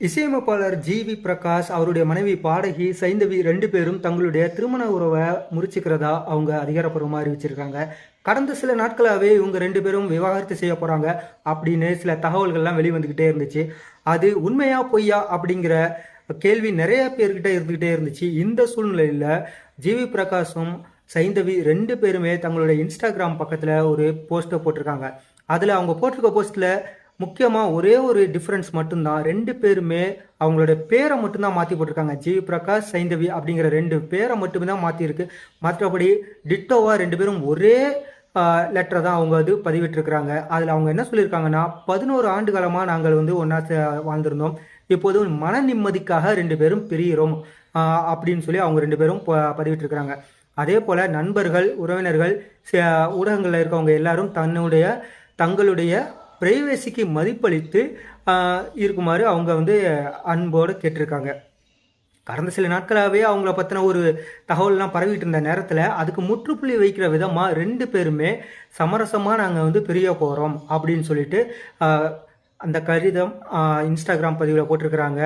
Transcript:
இசையமைப்பாளர் G we Prakash அவருடைய மனைவி பாடகி சைந்தவி ரெண்டு பேரும் தங்களுடைய திருமண உறவை முறிச்சுக்கிறதா அவங்க அதிகாரப்பூர்வமாக அறிவிச்சிருக்காங்க. கடந்த சில நாட்களாகவே இவங்க ரெண்டு பேரும் விவாகரத்து செய்ய போகிறாங்க அப்படின்னு சில தகவல்கள்லாம் வெளிவந்துக்கிட்டே இருந்துச்சு. அது உண்மையா பொய்யா அப்படிங்கிற கேள்வி நிறைய பேர்கிட்ட இருந்துக்கிட்டே இருந்துச்சு. இந்த சூழ்நிலையில் ஜிவி பிரகாஷும் சைந்தவி ரெண்டு பேருமே தங்களுடைய இன்ஸ்டாகிராம் பக்கத்தில் ஒரு போஸ்ட்டை போட்டிருக்காங்க. அதில் அவங்க போட்டிருக்க போஸ்ட்டில் முக்கியமாக ஒரே ஒரு டிஃப்ரென்ஸ் மட்டும்தான். ரெண்டு பேருமே அவங்களோட பேரை மட்டும்தான் மாற்றி போட்டிருக்காங்க. ஜி பிரகாஷ் சைந்தவி அப்படிங்கிற ரெண்டு பேரை மட்டுமே தான் மாற்றிருக்கு மற்றபடி டிட்டோவாக ரெண்டு பேரும் ஒரே லெட்டரை தான் அவங்க வந்து பதிவிட்டிருக்கிறாங்க. அதில் அவங்க என்ன சொல்லியிருக்காங்கன்னா பதினோரு ஆண்டு காலமாக நாங்கள் வந்து ஒன்றா வாழ்ந்திருந்தோம். இப்போது மன நிம்மதிக்காக ரெண்டு பேரும் பிரிகிறோம் அப்படின்னு சொல்லி அவங்க ரெண்டு பேரும் ப- பதிவிட்டிருக்கிறாங்க. அதே போல் நண்பர்கள் உறவினர்கள் ஊடகங்களில் இருக்கவங்க எல்லாரும் தன்னுடைய தங்களுடைய ப்ரைவேசிக்கு மதிப்பளித்து இருக்குமாறு அவங்க வந்து அன்போடு கேட்டிருக்காங்க. கடந்த சில நாட்களாகவே அவங்கள பற்றின ஒரு தகவல்லாம் பரவிட்டு இருந்த நேரத்தில் அதுக்கு முற்றுப்புள்ளி வைக்கிற விதமாக ரெண்டு பேருமே சமரசமாக நாங்கள் வந்து பிரிய போகிறோம் அப்படின்னு சொல்லிட்டு அந்த கடிதம் இன்ஸ்டாகிராம் பதிவில் போட்டிருக்கிறாங்க.